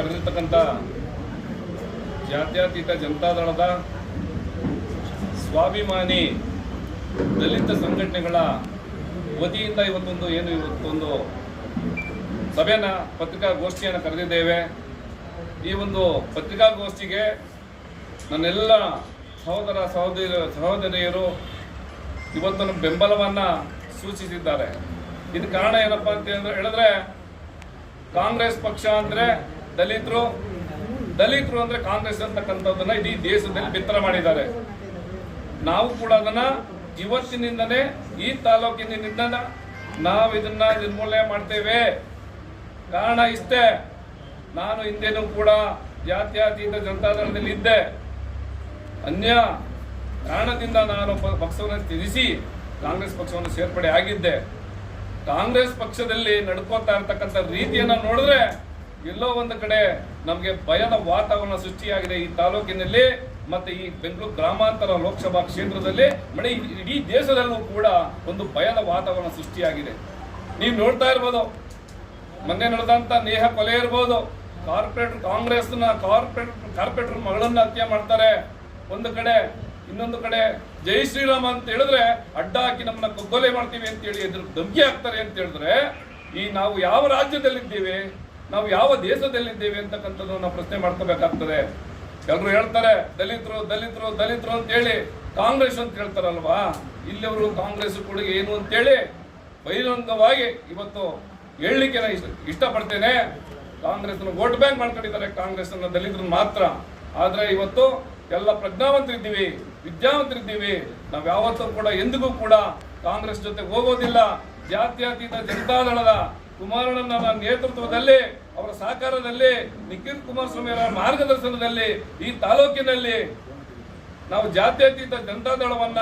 ಕರೆದಿರ್ತಕ್ಕಂಥ ಜಾತ್ಯತೀತ ಜನತಾದಳದ ಸ್ವಾಭಿಮಾನಿ ದಲಿತ ಸಂಘಟನೆಗಳ ವತಿಯಿಂದ ಇವತ್ತೊಂದು ಏನು ಇವತ್ತೊಂದು ಸಭೆಯನ್ನ, ಪತ್ರಿಕಾಗೋಷ್ಠಿಯನ್ನು ಕರೆದಿದ್ದೇವೆ. ಈ ಒಂದು ಪತ್ರಿಕಾಗೋಷ್ಠಿಗೆ ನನ್ನೆಲ್ಲ ಸಹೋದರ ಸಹೋದರ, ಸಹೋದರಿಯರು ಇವತ್ತು ಬೆಂಬಲವನ್ನು ಸೂಚಿಸಿದ್ದಾರೆ. ಇದು ಕಾರಣ ಏನಪ್ಪಾ ಅಂತ ಹೇಳಿದ್ರೆ ಕಾಂಗ್ರೆಸ್ ಪಕ್ಷ ಅಂದ್ರೆ ದಲಿತರು ದಲಿತರು ಅಂದ್ರೆ ಕಾಂಗ್ರೆಸ್ ಅಂತಕ್ಕಂಥದ್ದನ್ನ ಇಡೀ ದೇಶದಲ್ಲಿ ಬಿತ್ತರ ಮಾಡಿದ್ದಾರೆ. ನಾವು ಕೂಡ ಅದನ್ನ ಇವತ್ತಿನಿಂದನೇ ಈ ತಾಲೂಕಿನಿಂದ ನಾವು ಇದನ್ನ ನಿರ್ಮೂಲನೆ ಮಾಡ್ತೇವೆ. ಕಾರಣ ಇಷ್ಟೇ, ನಾನು ಹಿಂದೆನೂ ಕೂಡ ಜಾತ್ಯತೀತ ಜನತಾದಳದಲ್ಲಿ ಇದ್ದೆ. ಅನ್ಯ ಕಾರಣದಿಂದ ನಾನು ಪಕ್ಷವನ್ನು ತ್ಯಜಿಸಿ ಕಾಂಗ್ರೆಸ್ ಪಕ್ಷವನ್ನು ಸೇರ್ಪಡೆ ಆಗಿದ್ದೆ. ಕಾಂಗ್ರೆಸ್ ಪಕ್ಷದಲ್ಲಿ ನಡ್ಕೋತಾ ಇರ್ತಕ್ಕಂಥ ರೀತಿಯನ್ನ ನೋಡಿದ್ರೆ ಎಲ್ಲೋ ಒಂದು ಕಡೆ ನಮಗೆ ಭಯದ ವಾತಾವರಣ ಸೃಷ್ಟಿಯಾಗಿದೆ ಈ ತಾಲೂಕಿನಲ್ಲಿ, ಮತ್ತೆ ಈ ಬೆಂಗಳೂರು ಗ್ರಾಮಾಂತರ ಲೋಕಸಭಾ ಕ್ಷೇತ್ರದಲ್ಲಿ ಮಳೆ ಇಡೀ ದೇಶದಲ್ಲೂ ಕೂಡ ಒಂದು ಭಯದ ವಾತಾವರಣ ಸೃಷ್ಟಿಯಾಗಿದೆ. ನೀವು ನೋಡ್ತಾ ಇರ್ಬೋದು, ಮೊನ್ನೆ ನಡೆದಂತ ನೇಹ ಕೊಲೆ ಇರ್ಬೋದು ಕಾರ್ಪೊರೇಟರ್ ಕಾಂಗ್ರೆಸ್ನ ಕಾರ್ಪೊರೇಟ್ ಕಾರ್ಪೊರೇಟರ್ ಮಗಳನ್ನ ಹತ್ಯೆ ಮಾಡ್ತಾರೆ. ಒಂದು ಕಡೆ, ಇನ್ನೊಂದು ಕಡೆ ಜೈ ಶ್ರೀರಾಮ್ ಅಂತ ಹೇಳಿದ್ರೆ ಅಡ್ಡ ಹಾಕಿ ನಮ್ಮನ್ನ ಕೊಗ್ಗೊಲೆ ಮಾಡ್ತೀವಿ ಅಂತ ಹೇಳಿ ಎದುರು ಧಮಕಿ ಹಾಕ್ತಾರೆ ಅಂತ ಹೇಳಿದ್ರೆ, ಈ ನಾವು ಯಾವ ರಾಜ್ಯದಲ್ಲಿದ್ದೇವೆ? ನಾವು ಯಾವ ದೇಶದಲ್ಲಿದ್ದೇವೆ ಅಂತಕ್ಕಂಥದ್ದು ನಾವು ಪ್ರಶ್ನೆ ಮಾಡ್ಕೋಬೇಕಾಗ್ತದೆ. ಎಲ್ಲರೂ ಹೇಳ್ತಾರೆ, ದಲಿತರು ದಲಿತರು ದಲಿತರು ಅಂತ ಹೇಳಿ ಕಾಂಗ್ರೆಸ್ ಅಂತ ಹೇಳ್ತಾರಲ್ವಾ? ಇಲ್ಲಿವರು ಕಾಂಗ್ರೆಸ್ ಕೊಡುಗೆ ಏನು ಅಂತೇಳಿ ಬಹಿರಂಗವಾಗಿ ಇವತ್ತು ಹೇಳಲಿಕ್ಕೆ ಇಷ್ಟಪಡ್ತೇನೆ. ಕಾಂಗ್ರೆಸ್ ವೋಟ್ ಬ್ಯಾಂಕ್ ಮಾಡ್ಕೊಂಡಿದ್ದಾರೆ ಕಾಂಗ್ರೆಸ್ ಅನ್ನ ದಲಿತರು ಮಾತ್ರ. ಆದರೆ ಇವತ್ತು ಎಲ್ಲ ಪ್ರಜ್ಞಾವಂತರಿದ್ದೀವಿ, ವಿದ್ಯಾವಂತರಿದ್ದೀವಿ. ನಾವು ಯಾವತ್ತೂ ಕೂಡ ಎಂದಿಗೂ ಕೂಡ ಕಾಂಗ್ರೆಸ್ ಜೊತೆ ಹೋಗೋದಿಲ್ಲ. ಜಾತ್ಯತೀತ ಜನತಾದಳದ ಕುಮಾರಣ್ಣನ ನೇತೃತ್ವದಲ್ಲಿ, ಅವರ ಸಹಕಾರದಲ್ಲಿ, ನಿಖಿಲ್ ಕುಮಾರಸ್ವಾಮಿ ಅವರ ಮಾರ್ಗದರ್ಶನದಲ್ಲಿ, ಈ ತಾಲೂಕಿನಲ್ಲಿ ನಾವು ಜಾತ್ಯತೀತ ಜನತಾದಳವನ್ನ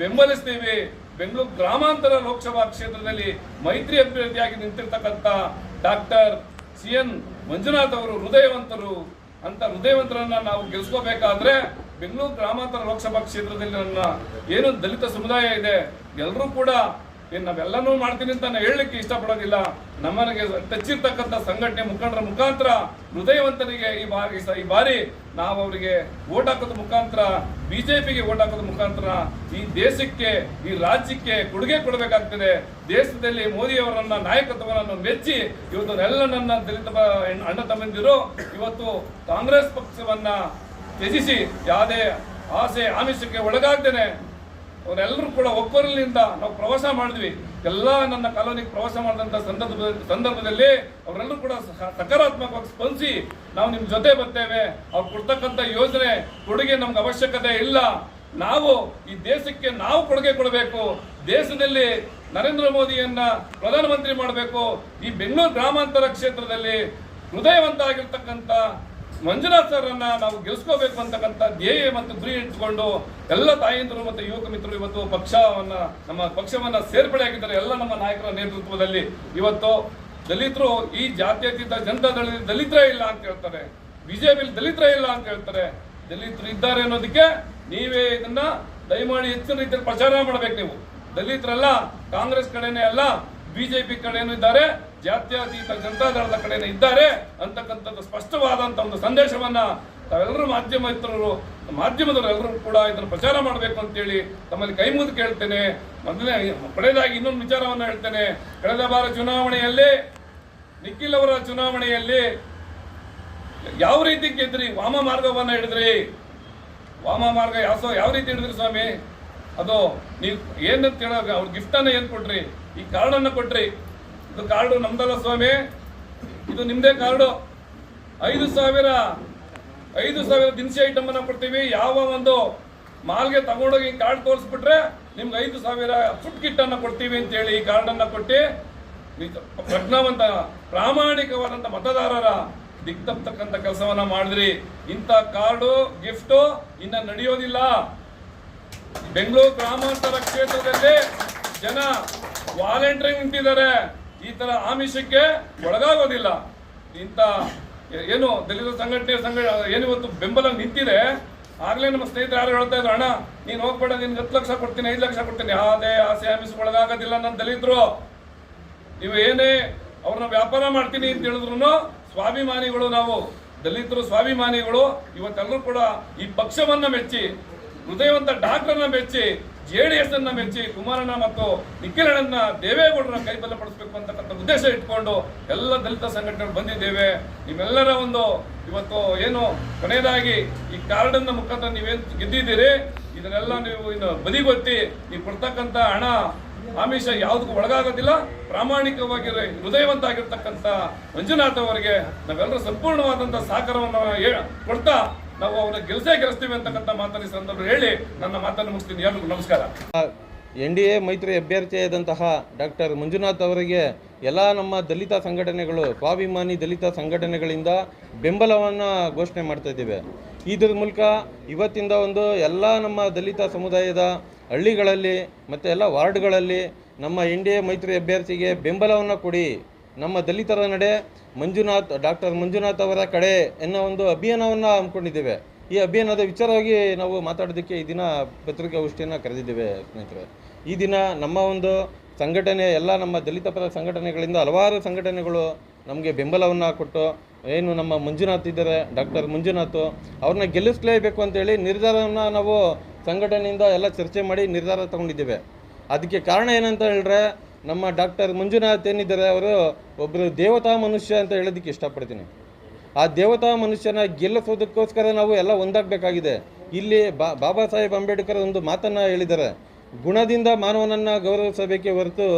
ಬೆಂಬಲಿಸ್ತೀವಿ. ಬೆಂಗಳೂರು ಗ್ರಾಮಾಂತರ ಲೋಕಸಭಾ ಕ್ಷೇತ್ರದಲ್ಲಿ ಮೈತ್ರಿ ಅಭ್ಯರ್ಥಿಯಾಗಿ ನಿಂತಿರ್ತಕ್ಕಂಥ ಡಾಕ್ಟರ್ ಸಿ ಎನ್ ಮಂಜುನಾಥ್ ಅವರು ಹೃದಯವಂತರು ಅಂತ ಹೃದಯವಂತರನ್ನ ನಾವು ಗೆಲ್ಸ್ಕೋಬೇಕಾದ್ರೆ ಬೆಂಗಳೂರು ಗ್ರಾಮಾಂತರ ಲೋಕಸಭಾ ಕ್ಷೇತ್ರದಲ್ಲಿ ನನ್ನ ಏನು ದಲಿತ ಸಮುದಾಯ ಇದೆ ಎಲ್ಲರೂ ಕೂಡ ಏನ್ ನಾವೆಲ್ಲನೂ ಮಾಡ್ತೀನಿ ಅಂತ ನಾನು ಹೇಳಲಿಕ್ಕೆ ಇಷ್ಟಪಡೋದಿಲ್ಲ. ನಮ್ಮನಿಗೆ ತಚ್ಚಿರ್ತಕ್ಕಂಥ ಸಂಘಟನೆ ಮುಖಂಡರ ಮುಖಾಂತರ ಹೃದಯವಂತನಿಗೆ ಈ ಬಾರಿ ಈ ಬಾರಿ ನಾವು ಅವರಿಗೆ ಓಟ್ ಹಾಕೋದ ಮುಖಾಂತರ, ಬಿಜೆಪಿಗೆ ಓಟ್ ಹಾಕೋದ ಮುಖಾಂತರ ಈ ದೇಶಕ್ಕೆ, ಈ ರಾಜ್ಯಕ್ಕೆ ಕೊಡುಗೆ ಕೊಡಬೇಕಾಗ್ತದೆ. ದೇಶದಲ್ಲಿ ಮೋದಿ ಅವರನ್ನ ನಾಯಕತ್ವವನ್ನು ಮೆಚ್ಚಿ ಇವತ್ತು ಎಲ್ಲ ನನ್ನ ದಲಿತ ಅಣ್ಣ ತಮ್ಮಂದಿರು ಇವತ್ತು ಕಾಂಗ್ರೆಸ್ ಪಕ್ಷವನ್ನ ತ್ಯಜಿಸಿ, ಯಾವುದೇ ಆಸೆ ಆಮಿಷಕ್ಕೆ ಒಳಗಾಗ್ದೇನೆ ಅವರೆಲ್ಲರೂ ಕೂಡ ಒಬ್ಬರಲ್ಲಿಂದ ನಾವು ಪ್ರವಾಸ ಮಾಡಿದ್ವಿ. ಎಲ್ಲ ನನ್ನ ಕಾಲೋನಿಗೆ ಪ್ರವಾಸ ಮಾಡಿದಂಥ ಸಂದರ್ಭ ಸಂದರ್ಭದಲ್ಲಿ ಅವರೆಲ್ಲರೂ ಕೂಡ ಸಕಾರಾತ್ಮಕವಾಗಿ ಸ್ಪಂದಿಸಿ ನಾವು ನಿಮ್ಮ ಜೊತೆ ಬರ್ತೇವೆ. ಅವ್ರು ಕೊಡ್ತಕ್ಕಂಥ ಯೋಜನೆ ಕೊಡುಗೆ ನಮ್ಗೆ ಅವಶ್ಯಕತೆ ಇಲ್ಲ. ನಾವು ಈ ದೇಶಕ್ಕೆ ನಾವು ಕೊಡುಗೆ ಕೊಡಬೇಕು. ದೇಶದಲ್ಲಿ ನರೇಂದ್ರ ಮೋದಿಯನ್ನ ಪ್ರಧಾನಮಂತ್ರಿ ಮಾಡಬೇಕು. ಈ ಬೆಂಗಳೂರು ಗ್ರಾಮಾಂತರ ಕ್ಷೇತ್ರದಲ್ಲಿ ಹೃದಯವಂತ ಆಗಿರ್ತಕ್ಕಂಥ ಮಂಜುನಾಥ್ ಸರ್ ಅನ್ನ ನಾವು ಗೆಲ್ಸ್ಕೋಬೇಕು ಅಂತಕ್ಕಂಥ ಧ್ಯೇಯ ಮತ್ತು ಗುರಿ ಇಟ್ಕೊಂಡು ಎಲ್ಲ ತಾಯಂದಿರು ಮತ್ತು ಯುವಕ ಮಿತ್ರರು ಇವತ್ತು ಪಕ್ಷವನ್ನ, ನಮ್ಮ ಪಕ್ಷವನ್ನ ಸೇರ್ಪಡೆ ಆಗಿದ್ದಾರೆ. ಎಲ್ಲ ನಮ್ಮ ನಾಯಕರ ನೇತೃತ್ವದಲ್ಲಿ ಇವತ್ತು ದಲಿತರು ಈ ಜಾತ್ಯತೀತ ಜನತಾದಳ ದಲಿತರೇ ಇಲ್ಲ ಅಂತ ಹೇಳ್ತಾರೆ. ಬಿಜೆಪಿ ದಲಿತರೇ ಇಲ್ಲ ಅಂತ ಹೇಳ್ತಾರೆ. ದಲಿತರು ಇದ್ದಾರೆ ಅನ್ನೋದಕ್ಕೆ ನೀವೇ ಇದನ್ನ ದಯಮಾಡಿ ಹೆಚ್ಚಿನ ರೀತಿಯಲ್ಲಿ ಪ್ರಚಾರ ಮಾಡಬೇಕು ನೀವು. ದಲಿತರಲ್ಲ, ಕಾಂಗ್ರೆಸ್ ಕಡೆನೇ ಅಲ್ಲ, ಬಿಜೆಪಿ ಕಡೆನೂ ಇದ್ದಾರೆ. ಜಾತ್ಯತೀತ ಜನತಾದಳದ ಕಡೆನೇ ಇದ್ದಾರೆ ಅಂತಕ್ಕಂಥದ್ದು ಸ್ಪಷ್ಟವಾದಂಥ ಒಂದು ಸಂದೇಶವನ್ನ ತಾವೆಲ್ಲರೂ ಮಾಧ್ಯಮ ಮಿತ್ರರು ಮಾಧ್ಯಮದವರೆಲ್ಲರೂ ಕೂಡ ಇದನ್ನು ಪ್ರಚಾರ ಮಾಡಬೇಕು ಅಂತೇಳಿ ತಮ್ಮಲ್ಲಿ ಕೈ ಕೇಳ್ತೇನೆ. ಮೊದಲನೇ ಕಡೆದಾಗಿ ಇನ್ನೊಂದು ವಿಚಾರವನ್ನು ಹೇಳ್ತೇನೆ. ಕಳೆದ ಬಾರ ಚುನಾವಣೆಯಲ್ಲಿ, ನಿಖಿಲ್ ಅವರ ಚುನಾವಣೆಯಲ್ಲಿ ಯಾವ ರೀತಿ ಗೆದ್ರಿ? ವಾಮ ಮಾರ್ಗವನ್ನು ಹಿಡಿದ್ರಿ. ವಾಮ ಮಾರ್ಗ ಯಾವ ಯಾವ ರೀತಿ ಹಿಡಿದ್ರಿ ಸ್ವಾಮಿ? ಅದು ನೀವು ಏನಂತ ಹೇಳೋ ಅವ್ರ ಗಿಫ್ಟನ್ನು ಏನು ಕೊಟ್ರಿ? ಈ ಕಾರ್ಡನ್ನು ಕೊಟ್ರಿ. ಇದು ಕಾರ್ಡು ನಮ್ದಲ್ಲ ಸ್ವಾಮಿ. ಇದು ನಿಮ್ಮದೇ ಕಾರ್ಡು ಐದು ಸಾವಿರ ಐದು ಸಾವಿರ ದಿನಸಿ ಐಟಮ್ ಕೊಡ್ತೀವಿ. ಯಾವ ಒಂದು ಮಾಲ್ಗೆ ತಗೊಂಡೋಗಿ ಕಾರ್ಡ್ ತೋರಿಸ್ಬಿಟ್ರೆ ನಿಮ್ಗೆ ಐದು ಸಾವಿರ ಫುಡ್ ಕಿಟ್ ಅನ್ನ ಕೊಡ್ತೀವಿ ಅಂತ ಹೇಳಿ ಈ ಕಾರ್ಡ್ ಅನ್ನ ಕೊಟ್ಟು ಪ್ರಜ್ಞಾವಂತ, ಪ್ರಾಮಾಣಿಕವಾದಂತ ಮತದಾರರ ದಿಗ್ತಪ್ತಕ್ಕಂಥ ಕೆಲಸವನ್ನ ಮಾಡಿದ್ರಿ. ಇಂಥ ಕಾರ್ಡು ಗಿಫ್ಟು ಇನ್ನ ನಡೆಯೋದಿಲ್ಲ. ಬೆಂಗಳೂರು ಗ್ರಾಮಾಂತರ ಕ್ಷೇತ್ರದಲ್ಲಿ ಜನ ವಾಲಂಟಿಯರ್ ನಿಂತಿದ್ದಾರೆ. ಈ ತರ ಆಮಿಷಕ್ಕೆ ಒಳಗಾಗೋದಿಲ್ಲ. ಇಂಥ ಏನು ದಲಿತ ಸಂಘಟನೆ ಸಂಘ ಏನಿವತ್ತು ಬೆಂಬಲ ನಿಂತಿದೆ, ಆಗಲೇ ನಮ್ಮ ಸ್ನೇಹಿತರು ಯಾರು ಹೇಳ್ತಾ ಇದ್ರು, ಅಣ್ಣ, ನೀನು ಹೋಗ್ಬೇಡ, ನಿನ್ಗೆ ಹತ್ತು ಲಕ್ಷ ಕೊಡ್ತೀನಿ, ಐದು ಲಕ್ಷ ಕೊಡ್ತೀನಿ. ಆದೆ ಆಸೆ ಆಮಿಷಕ್ಕೆ ಒಳಗಾಗೋದಿಲ್ಲ ನನ್ನ ದಲಿತರು. ನೀವು ಏನೇ ಅವ್ರನ್ನ ವ್ಯಾಪಾರ ಮಾಡ್ತೀನಿ ಅಂತ ಹೇಳಿದ್ರು ಸ್ವಾಭಿಮಾನಿಗಳು ನಾವು, ದಲಿತರು ಸ್ವಾಭಿಮಾನಿಗಳು, ಇವತ್ತೆಲ್ಲರೂ ಕೂಡ ಈ ಪಕ್ಷವನ್ನ ಮೆಚ್ಚಿ, ಹೃದಯವಂತ ಡಾಕ್ಟರ್ನ ಮೆಚ್ಚಿ ಜೆ ಡಿ ಎಸ್ ಅನ್ನ ಮೆಚ್ಚಿ ಕುಮಾರಣ್ಣ ಮತ್ತು ನಿಖಿಲಣ್ಣನ ದೇವೇಗೌಡರ ಕೈಬಲಪಡಿಸಬೇಕು ಅಂತಕ್ಕಂಥ ಉದ್ದೇಶ ಇಟ್ಕೊಂಡು ಎಲ್ಲ ದಲಿತ ಸಂಘಟನೆಗಳು ಬಂದಿದ್ದೇವೆ. ನಿಮ್ಮೆಲ್ಲರ ಒಂದು ಇವತ್ತು ಏನು ಕೊನೆಯದಾಗಿ ಈ ಕಾರ್ಡನ್ನ ಮುಖಾಂತರ ನೀವೇನು ಗೆದ್ದಿದ್ದೀರಿ? ಇದನ್ನೆಲ್ಲ ನೀವು ಇನ್ನು ಬದಿಗೊತ್ತಿ ನೀವು ಕೊಡ್ತಕ್ಕಂಥ ಹಣ, ಆಮಿಷ ಯಾವುದಕ್ಕೂ ಒಳಗಾಗೋದಿಲ್ಲ. ಪ್ರಾಮಾಣಿಕವಾಗಿ ಹೃದಯವಂತ ಆಗಿರ್ತಕ್ಕಂಥ ಮಂಜುನಾಥ್ ಅವರಿಗೆ ನಾವೆಲ್ಲರೂ ಸಂಪೂರ್ಣವಾದಂಥ ಸಹಕಾರವನ್ನು ಕೊಡ್ತಾ ನಾವು ಅವರ ಗೆಲ್ಸೇ ಗೆಲ್ಲಿಸ್ತೀವಿ ಅಂತಕ್ಕಂಥ ಮಾತನ್ನ ಸಂದರ್ಭ ಹೇಳಿ ನನ್ನ ಮಾತನ್ನು ಮುಗಿಸ್ತೀನಿ. ಎಲ್ರಿಗೂ ನಮಸ್ಕಾರ. ಎನ್ ಡಿ ಎ ಮೈತ್ರಿ ಅಭ್ಯರ್ಥಿಯಾದಂತಹ ಡಾಕ್ಟರ್ ಮಂಜುನಾಥ್ ಅವರಿಗೆ ಎಲ್ಲ ನಮ್ಮ ದಲಿತ ಸಂಘಟನೆಗಳು, ಸ್ವಾಭಿಮಾನಿ ದಲಿತ ಸಂಘಟನೆಗಳಿಂದ ಬೆಂಬಲವನ್ನು ಘೋಷಣೆ ಮಾಡ್ತಾ ಇದ್ದೇವೆ. ಇದರ ಮೂಲಕ ಇವತ್ತಿಂದ ಒಂದು ಎಲ್ಲ ನಮ್ಮ ದಲಿತ ಸಮುದಾಯದ ಹಳ್ಳಿಗಳಲ್ಲಿ ಮತ್ತು ಎಲ್ಲ ವಾರ್ಡ್ಗಳಲ್ಲಿ ನಮ್ಮ ಎನ್ ಡಿ ಎ ಮೈತ್ರಿ ಅಭ್ಯರ್ಥಿಗೆ ಬೆಂಬಲವನ್ನು ಕೊಡಿ ನಮ್ಮ ದಲಿತರ ನಡೆ ಮಂಜುನಾಥ್, ಡಾಕ್ಟರ್ ಮಂಜುನಾಥ್ ಅವರ ಕಡೆ ಎನ್ನೋ ಒಂದು ಅಭಿಯಾನವನ್ನು ಹಮ್ಮಿಕೊಂಡಿದ್ದೇವೆ. ಈ ಅಭಿಯಾನದ ವಿಚಾರವಾಗಿ ನಾವು ಮಾತಾಡೋದಕ್ಕೆ ಈ ದಿನ ಪತ್ರಿಕಾಗೋಷ್ಠಿಯನ್ನು ಕರೆದಿದ್ದೇವೆ ಸ್ನೇಹಿತರೆ. ಈ ದಿನ ನಮ್ಮ ಒಂದು ಸಂಘಟನೆ, ಎಲ್ಲ ನಮ್ಮ ದಲಿತ ಪರ ಸಂಘಟನೆಗಳಿಂದ ಹಲವಾರು ಸಂಘಟನೆಗಳು ನಮಗೆ ಬೆಂಬಲವನ್ನು ಕೊಟ್ಟು, ಏನು ನಮ್ಮ ಮಂಜುನಾಥ್ ಇದ್ದಾರೆ, ಡಾಕ್ಟರ್ ಮಂಜುನಾಥ್ ಅವ್ರನ್ನ ಗೆಲ್ಲಿಸಲೇಬೇಕು ಅಂತೇಳಿ ನಿರ್ಧಾರವನ್ನು ನಾವು ಸಂಘಟನೆಯಿಂದ ಎಲ್ಲ ಚರ್ಚೆ ಮಾಡಿ ನಿರ್ಧಾರ ತಗೊಂಡಿದ್ದೇವೆ. ಅದಕ್ಕೆ ಕಾರಣ ಏನಂತ ಹೇಳಿದ್ರೆ ನಮ್ಮ ಡಾಕ್ಟರ್ ಮಂಜುನಾಥ್ ಏನಿದ್ದಾರೆ ಅವರು ಒಬ್ಬರು ದೇವತಾ ಮನುಷ್ಯ ಅಂತ ಹೇಳೋದಕ್ಕೆ ಇಷ್ಟಪಡ್ತೀನಿ. ಆ ದೇವತಾ ಮನುಷ್ಯನ ಗೆಲ್ಲಿಸೋದಕ್ಕೋಸ್ಕರ ನಾವು ಎಲ್ಲ ಒಂದಾಗಬೇಕಾಗಿದೆ. ಇಲ್ಲಿ ಬಾಬಾ ಸಾಹೇಬ್ ಅಂಬೇಡ್ಕರ್ ಒಂದು ಮಾತನ್ನು ಹೇಳಿದ್ದಾರೆ. ಗುಣದಿಂದ ಮಾನವನನ್ನು ಗೌರವಿಸಬೇಕೇ ಹೊರತು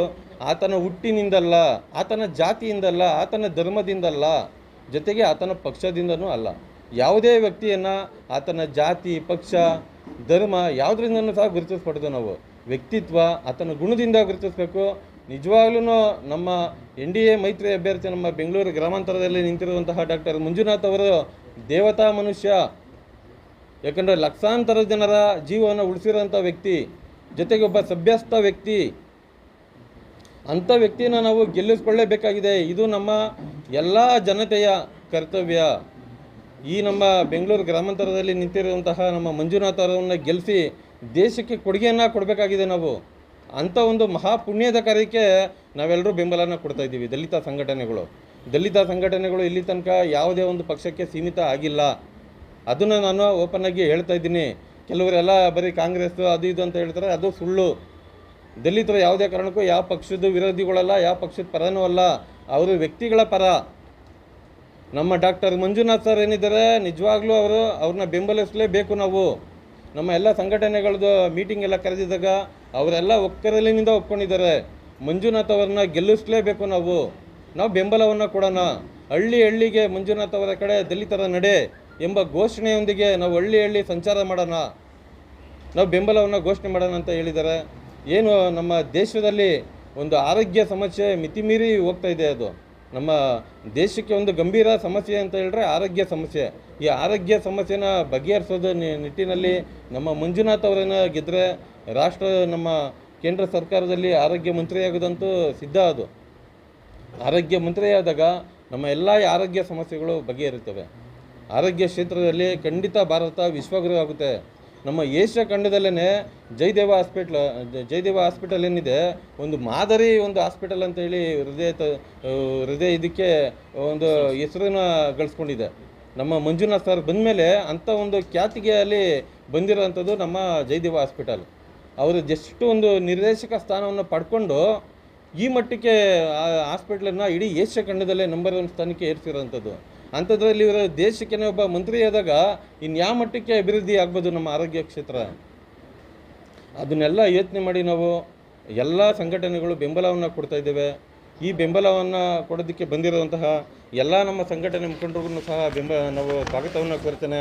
ಆತನ ಹುಟ್ಟಿನಿಂದಲ್ಲ, ಆತನ ಜಾತಿಯಿಂದಲ್ಲ, ಆತನ ಧರ್ಮದಿಂದಲ್ಲ, ಜೊತೆಗೆ ಆತನ ಪಕ್ಷದಿಂದನೂ ಅಲ್ಲ. ಯಾವುದೇ ವ್ಯಕ್ತಿಯನ್ನು ಆತನ ಜಾತಿ, ಪಕ್ಷ, ಧರ್ಮ ಯಾವುದರಿಂದನೂ ಸಹ ಗುರುತಿಸ್ಬಾರ್ದು ನಾವು. ವ್ಯಕ್ತಿತ್ವ ಆತನ ಗುಣದಿಂದ ಗುರುತಿಸಬೇಕು ನಿಜವಾಗ್ಲೂ ನಮ್ಮ ಎನ್ ಡಿ ಎ ಮೈತ್ರಿ ಅಭ್ಯರ್ಥಿ ನಮ್ಮ ಬೆಂಗಳೂರು ಗ್ರಾಮಾಂತರದಲ್ಲಿ ನಿಂತಿರುವಂತಹ ಡಾಕ್ಟರ್ ಮಂಜುನಾಥ್ ಅವರು ದೇವತಾ ಮನುಷ್ಯ. ಯಾಕಂದರೆ ಲಕ್ಷಾಂತರ ಜನರ ಜೀವವನ್ನು ಉಳಿಸಿರೋಂಥ ವ್ಯಕ್ತಿ, ಜೊತೆಗೆ ಒಬ್ಬ ಸಭ್ಯಸ್ಥ ವ್ಯಕ್ತಿ. ಅಂಥ ವ್ಯಕ್ತಿನ ನಾವು ಗೆಲ್ಲಿಸ್ಕೊಳ್ಳೇಬೇಕಾಗಿದೆ. ಇದು ನಮ್ಮ ಎಲ್ಲ ಜನತೆಯ ಕರ್ತವ್ಯ. ಈ ನಮ್ಮ ಬೆಂಗಳೂರು ಗ್ರಾಮಾಂತರದಲ್ಲಿ ನಿಂತಿರುವಂತಹ ನಮ್ಮ ಮಂಜುನಾಥ್ ಅವರನ್ನು ಗೆಲ್ಲಿಸಿ ದೇಶಕ್ಕೆ ಕೊಡುಗೆಯನ್ನು ಕೊಡಬೇಕಾಗಿದೆ ನಾವು. ಅಂಥ ಒಂದು ಮಹಾ ಪುಣ್ಯದ ಕಾರ್ಯಕ್ಕೆ ನಾವೆಲ್ಲರೂ ಬೆಂಬಲನ ಕೊಡ್ತಾ ಇದ್ದೀವಿ, ದಲಿತ ಸಂಘಟನೆಗಳು. ದಲಿತ ಸಂಘಟನೆಗಳು ಇಲ್ಲಿ ತನಕ ಯಾವುದೇ ಒಂದು ಪಕ್ಷಕ್ಕೆ ಸೀಮಿತ ಆಗಿಲ್ಲ. ಅದನ್ನು ನಾನು ಓಪನ್ ಆಗಿ ಹೇಳ್ತಾ ಇದ್ದೀನಿ. ಕೆಲವರೆಲ್ಲ ಬರೀ ಕಾಂಗ್ರೆಸ್ ಅದು ಇದು ಅಂತ ಹೇಳ್ತಾರೆ, ಅದು ಸುಳ್ಳು. ದಲಿತರು ಯಾವುದೇ ಕಾರಣಕ್ಕೂ ಯಾವ ಪಕ್ಷದ ವಿರೋಧಿಗಳಲ್ಲ, ಯಾವ ಪಕ್ಷದ ಪರನೂ ಅಲ್ಲ. ಅವರು ವ್ಯಕ್ತಿಗಳ ಪರ. ನಮ್ಮ ಡಾಕ್ಟರ್ ಮಂಜುನಾಥ್ ಸರ್ ಏನಿದ್ದಾರೆ, ನಿಜವಾಗ್ಲೂ ಅವರು ಅವ್ರನ್ನ ಬೆಂಬಲಿಸಲೇಬೇಕು ನಾವು. ನಮ್ಮ ಎಲ್ಲ ಸಂಘಟನೆಗಳದ್ದು ಮೀಟಿಂಗ್ ಎಲ್ಲ ಕರೆದಿದ್ದಾಗ ಅವರೆಲ್ಲ ಒಕ್ಕರಲಿನಿಂದ ಒಪ್ಕೊಂಡಿದ್ದಾರೆ. ಮಂಜುನಾಥ್ ಅವ್ರನ್ನ ಗೆಲ್ಲಿಸಲೇಬೇಕು ನಾವು. ನಾವು ಬೆಂಬಲವನ್ನು ಕೊಡೋಣ. ಹಳ್ಳಿ ಹಳ್ಳಿಗೆ ಮಂಜುನಾಥ್ ಅವರ ಕಡೆ ದಲಿತರ ನಡೆ ಎಂಬ ಘೋಷಣೆಯೊಂದಿಗೆ ನಾವು ಹಳ್ಳಿ ಹಳ್ಳಿ ಸಂಚಾರ ಮಾಡೋಣ. ನಾವು ಬೆಂಬಲವನ್ನು ಘೋಷಣೆ ಮಾಡೋಣ ಅಂತ ಹೇಳಿದ್ದಾರೆ. ಏನು ನಮ್ಮ ದೇಶದಲ್ಲಿ ಒಂದು ಆರೋಗ್ಯ ಸಮಸ್ಯೆ ಮಿತಿಮೀರಿ ಹೋಗ್ತಾ ಇದೆ ಅದು. ನಮ್ಮ ದೇಶಕ್ಕೆ ಒಂದು ಗಂಭೀರ ಸಮಸ್ಯೆ ಅಂತ ಹೇಳಿದ್ರೆ ಆರೋಗ್ಯ ಸಮಸ್ಯೆ. ಈ ಆರೋಗ್ಯ ಸಮಸ್ಯೆನ ಬಗೆಹರಿಸೋದ ನಿಟ್ಟಿನಲ್ಲಿ ನಮ್ಮ ಮಂಜುನಾಥ್ ಅವರನ್ನು ಗೆದ್ದರೆ ರಾಷ್ಟ್ರ, ನಮ್ಮ ಕೇಂದ್ರ ಸರ್ಕಾರದಲ್ಲಿ ಆರೋಗ್ಯ ಮಂತ್ರಿಯಾಗೋದಂತೂ ಸಿದ್ಧ ಅದು. ಆರೋಗ್ಯ ಮಂತ್ರಿಯಾದಾಗ ನಮ್ಮ ಎಲ್ಲ ಆರೋಗ್ಯ ಸಮಸ್ಯೆಗಳು ಬಗೆಹರಿತವೆ. ಆರೋಗ್ಯ ಕ್ಷೇತ್ರದಲ್ಲಿ ಖಂಡಿತ ಭಾರತ ವಿಶ್ವಗುರು ಆಗುತ್ತೆ. ನಮ್ಮ ಏಷ್ಯಾ ಖಂಡದಲ್ಲೇ ಜಯದೇವ ಹಾಸ್ಪಿಟ್ಲ್ ಜಯದೇವ ಹಾಸ್ಪಿಟಲ್ ಏನಿದೆ, ಒಂದು ಮಾದರಿ ಒಂದು ಹಾಸ್ಪಿಟಲ್ ಅಂತ ಹೇಳಿ ಹೃದಯ ಹೃದಯ ಇದಕ್ಕೆ ಒಂದು ಹೆಸರನ್ನ ಗಳಿಸ್ಕೊಂಡಿದೆ. ನಮ್ಮ ಮಂಜುನಾಥ್ ಸರ್ ಬಂದಮೇಲೆ ಅಂಥ ಒಂದು ಖ್ಯಾತಿಗೆ ಅಲ್ಲಿ ಬಂದಿರೋವಂಥದ್ದು ನಮ್ಮ ಜಯದೇವ ಹಾಸ್ಪಿಟಲ್ ಅವರು ಜಸ್ಟ್ ಒಂದು ನಿರ್ದೇಶಕ ಸ್ಥಾನವನ್ನು ಪಡ್ಕೊಂಡು ಈ ಮಟ್ಟಕ್ಕೆ ಆ ಹಾಸ್ಪಿಟ್ಲನ್ನು ಇಡೀ ಏಷ್ಯಾ ಖಂಡದಲ್ಲೇ ನಂಬರ್ ಒನ್ ಸ್ಥಾನಕ್ಕೆ ಏರಿಸಿರೋಂಥದ್ದು. ಅಂಥದ್ರಲ್ಲಿ ಇವರ ದೇಶಕ್ಕೆ ಒಬ್ಬ ಮಂತ್ರಿ ಆದಾಗ ಇನ್ಯಾವ ಮಟ್ಟಕ್ಕೆ ಅಭಿವೃದ್ಧಿ ಆಗ್ಬೋದು ನಮ್ಮ ಆರೋಗ್ಯ ಕ್ಷೇತ್ರ? ಅದನ್ನೆಲ್ಲ ಯೋಚನೆ ಮಾಡಿ ನಾವು ಎಲ್ಲ ಸಂಘಟನೆಗಳು ಬೆಂಬಲವನ್ನು ಕೊಡ್ತಾ ಇದ್ದೇವೆ. ಈ ಬೆಂಬಲವನ್ನು ಕೊಡೋದಕ್ಕೆ ಬಂದಿರುವಂತಹ ಎಲ್ಲ ನಮ್ಮ ಸಂಘಟನೆ ಮುಖಂಡರಿಗೂ ಸಹ ಬೆಂಬಲ ನಾವು ಸ್ವಾಗತವನ್ನು ಕೋರ್ತೇನೆ.